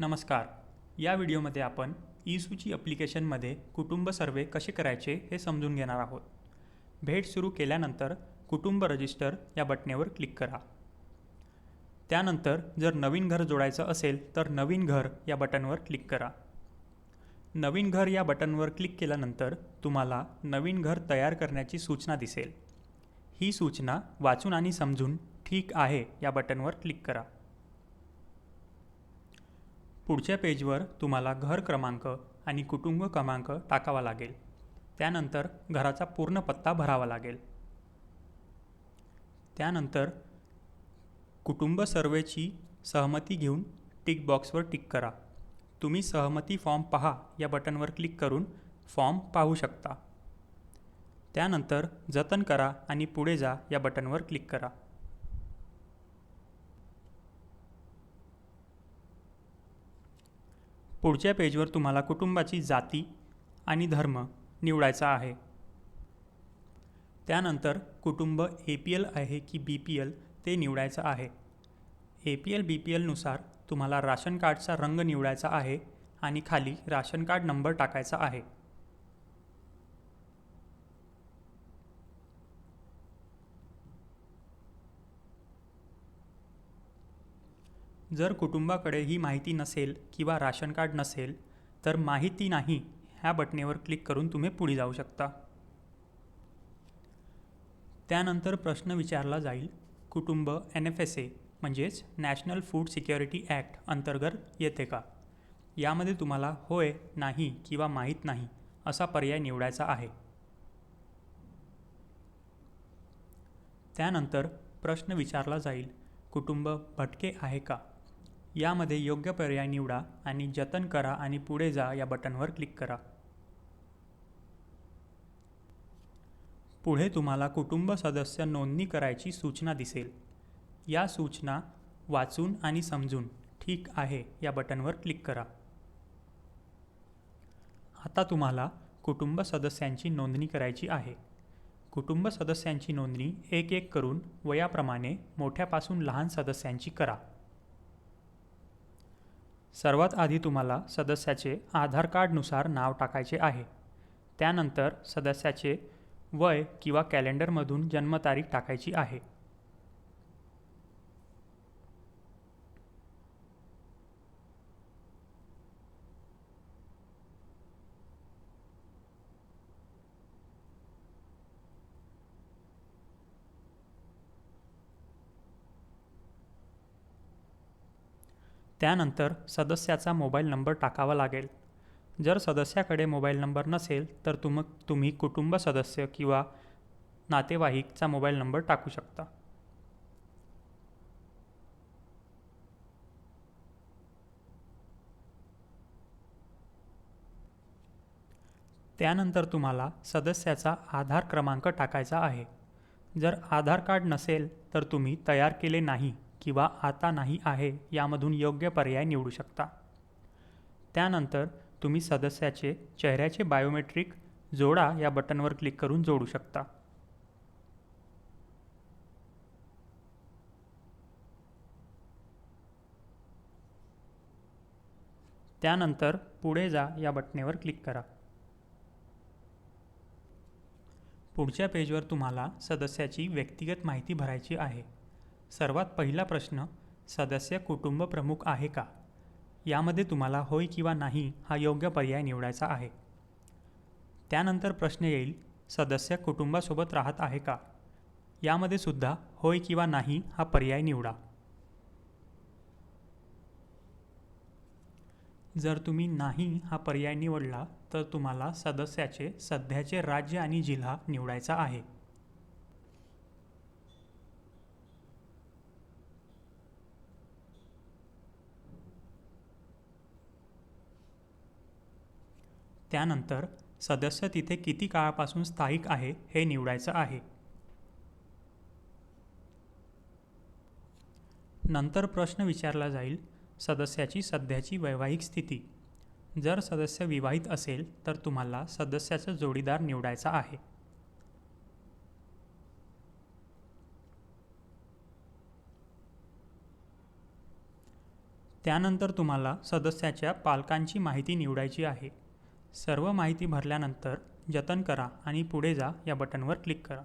नमस्कार. या व्हिडिओमध्ये आपण ई सूची अप्लिकेशनमध्ये कुटुंब सर्वे कसे करायचे हे समजून घेणार आहोत. भेट सुरू केल्यानंतर कुटुंब रजिस्टर या बटनेवर क्लिक करा. त्यानंतर जर नवीन घर जोडायचं असेल तर नवीन घर या बटनवर क्लिक करा. नवीन घर या बटनवर क्लिक केल्यानंतर तुम्हाला नवीन घर तयार करण्याची सूचना दिसेल. ही सूचना वाचून आणि समजून ठीक आहे या बटनवर क्लिक करा. पुढच्या पेजवर तुम्हाला घर क्रमांक आणि कुटुंब क्रमांक टाकावा लागेल. त्यानंतर घराचा पूर्ण पत्ता भरावा लागेल. त्यानंतर कुटुंब सर्वेची सहमती घेऊन टिक बॉक्सवर टिक करा. तुम्ही सहमती फॉर्म पहा या बटनवर क्लिक करून फॉर्म पाहू शकता. त्यानंतर जतन करा आणि पुढे जा या बटनवर क्लिक करा. पुढच्या पेजवर तुम्हाला कुटुंबाची जाती आणि धर्म निवडायचा आहे. त्यानंतर कुटुंब ए पी एल आहे की बी पी एल ते निवडायचं आहे. A P L B P एलनुसार तुम्हाला राशन कार्डचा रंग निवडायचा आहे आणि खाली राशन कार्ड नंबर टाकायचा आहे. जर कुटुंबाकडे ही माहिती नसेल किंवा राशन कार्ड नसेल तर माहिती नाही ह्या बटनेवर क्लिक करून तुम्ही पुढे जाऊ शकता. त्यानंतर प्रश्न विचारला जाईल. कुटुंब एन एफ एस ए म्हणजेच नॅशनल फूड सिक्युरिटी ॲक्ट अंतर्गत येते का? यामध्ये तुम्हाला होय नाही किंवा माहीत नाही असा पर्याय निवडायचा आहे. त्यानंतर प्रश्न विचारला जाईल. कुटुंब भटके आहे का? यामध्ये योग्य पर्याय निवडा आणि जतन करा आणि पुढे जा या बटनवर क्लिक करा. पुढे तुम्हाला कुटुंब सदस्य नोंदणी करायची सूचना दिसेल. या सूचना वाचून आणि समजून ठीक आहे या बटनवर क्लिक करा. आता तुम्हाला कुटुंब सदस्यांची नोंदणी करायची आहे. कुटुंब सदस्यांची नोंदणी एक एक करून वयाप्रमाणे मोठ्यापासून लहान सदस्यांची करा. सर्वात आधी तुम्हाला सदस्याचे आधार कार्डनुसार नाव टाकायचे आहे. त्यानंतर सदस्याचे वय किंवा कॅलेंडरमधून जन्मतारीख टाकायची आहे. त्यानंतर सदस्याचा मोबाईल नंबर टाकावा लागेल. जर सदस्याकडे मोबाईल नंबर नसेल तर तुम तुम्ही कुटुंब सदस्य किंवा नातेवाईकचा मोबाईल नंबर टाकू शकता. त्यानंतर तुम्हाला सदस्याचा आधार क्रमांक टाकायचा आहे. जर आधार कार्ड नसेल तर तुम्ही तयार केले नाही. किंवा आता नाही आहे यामधून योग्य पर्याय निवडू शकता. त्यानंतर तुम्ही सदस्याचे चेहऱ्याचे बायोमेट्रिक जोडा या बटनवर क्लिक करून जोडू शकता. त्यानंतर पुढे जा या बटनेवर क्लिक करा. पुढच्या पेजवर तुम्हाला सदस्याची व्यक्तिगत माहिती भरायची आहे. सर्वात पहिला प्रश्न सदस्य कुटुंब प्रमुख आहे का? यामध्ये तुम्हाला होय किंवा नाही हा योग्य पर्याय निवडायचा आहे. त्यानंतर प्रश्न येईल सदस्य कुटुंबासोबत राहत आहे का? यामध्ये सुद्धा होय किंवा नाही हा पर्याय निवडा. जर तुम्ही नाही हा पर्याय निवडला तर तुम्हाला सदस्याचे सध्याचे राज्य आणि जिल्हा निवडायचा आहे. त्यानंतर सदस्य तिथे किती काळापासून स्थायिक आहे हे निवडायचं आहे. नंतर प्रश्न विचारला जाईल सदस्याची सध्याची वैवाहिक स्थिती. जर सदस्य विवाहित असेल तर तुम्हाला सदस्याचा जोडीदार निवडायचा आहे. त्यानंतर तुम्हाला सदस्याच्या पालकांची माहिती निवडायची आहे. सर्व माहिती भरल्यानंतर जतन करा आणि पुढे जा या बटनवर क्लिक करा.